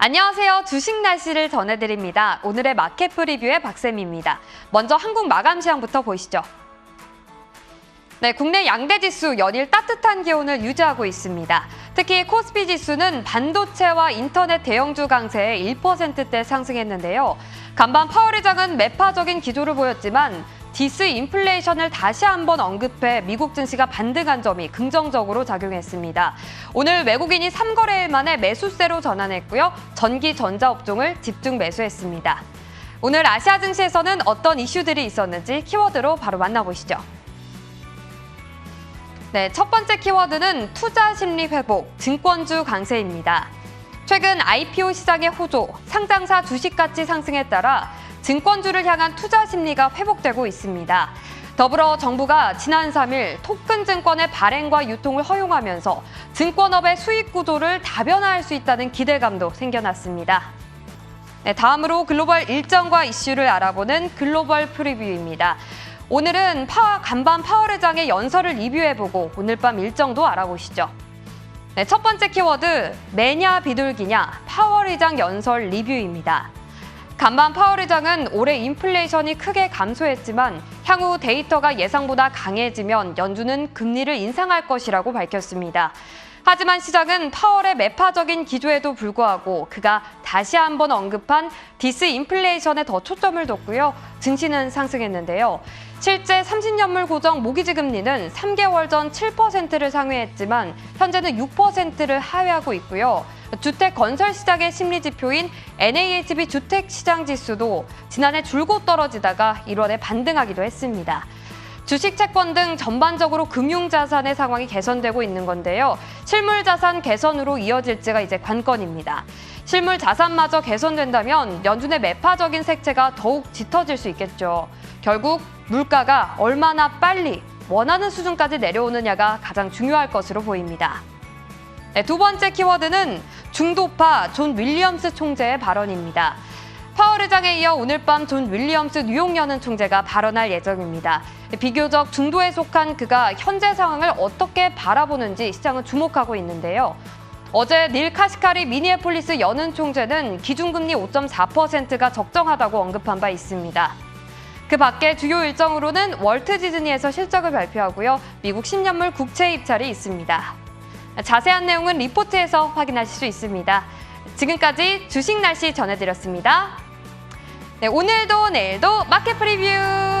안녕하세요. 주식 날씨를 전해드립니다. 오늘의 마켓 프리뷰의 박쌤입니다. 먼저 한국 마감 시황부터 보시죠. 네, 국내 양대 지수 연일 따뜻한 기온을 유지하고 있습니다. 특히 코스피 지수는 반도체와 인터넷 대형주 강세에 1%대 상승했는데요. 간밤 파월 의장은 매파적인 기조를 보였지만 디스 인플레이션을 다시 한번 언급해 미국 증시가 반등한 점이 긍정적으로 작용했습니다. 오늘 외국인이 3거래일 만에 매수세로 전환했고요. 전기 전자 업종을 집중 매수했습니다. 오늘 아시아 증시에서는 어떤 이슈들이 있었는지 키워드로 바로 만나보시죠. 네, 첫 번째 키워드는 투자 심리 회복, 증권주 강세입니다. 최근 IPO 시장의 호조, 상장사 주식 가치 상승에 따라 증권주를 향한 투자 심리가 회복되고 있습니다. 더불어 정부가 지난 3일 토큰 증권의 발행과 유통을 허용하면서 증권업의 수익 구조를 다변화할 수 있다는 기대감도 생겨났습니다. 네, 다음으로 글로벌 일정과 이슈를 알아보는 글로벌 프리뷰입니다. 오늘은 파, 간밤 파월 의장의 연설을 리뷰해보고 오늘 밤 일정도 알아보시죠. 네, 첫 번째 키워드 매냐 비둘기냐 파월 의장 연설 리뷰입니다. 간밤 파월 의장은 올해 인플레이션이 크게 감소했지만 향후 데이터가 예상보다 강해지면 연준은 금리를 인상할 것이라고 밝혔습니다. 하지만 시장은 파월의 매파적인 기조에도 불구하고 그가 다시 한번 언급한 디스인플레이션에 더 초점을 뒀고요. 증시는 상승했는데요. 실제 30년물 고정 모기지 금리는 3개월 전 7%를 상회했지만 현재는 6%를 하회하고 있고요. 주택 건설 시장의 심리 지표인 NAHB 주택 시장 지수도 지난해 줄곧 떨어지다가 1월에 반등하기도 했습니다. 주식 채권 등 전반적으로 금융 자산의 상황이 개선되고 있는 건데요. 실물 자산 개선으로 이어질지가 이제 관건입니다. 실물 자산마저 개선된다면 연준의 매파적인 색채가 더욱 짙어질 수 있겠죠. 결국 물가가 얼마나 빨리 원하는 수준까지 내려오느냐가 가장 중요할 것으로 보입니다. 네, 두 번째 키워드는 중도파 존 윌리엄스 총재의 발언입니다. 파월 의장에 이어 오늘 밤 존 윌리엄스 뉴욕 연은 총재가 발언할 예정입니다. 비교적 중도에 속한 그가 현재 상황을 어떻게 바라보는지 시장은 주목하고 있는데요. 어제 닐 카시카리 미니애폴리스 연은 총재는 기준금리 5.4%가 적정하다고 언급한 바 있습니다. 그 밖에 주요 일정으로는 월트 디즈니에서 실적을 발표하고요. 미국 10년물 국채 입찰이 있습니다. 자세한 내용은 리포트에서 확인하실 수 있습니다. 지금까지 주식 날씨 전해드렸습니다. 네, 오늘도 내일도 마켓 프리뷰!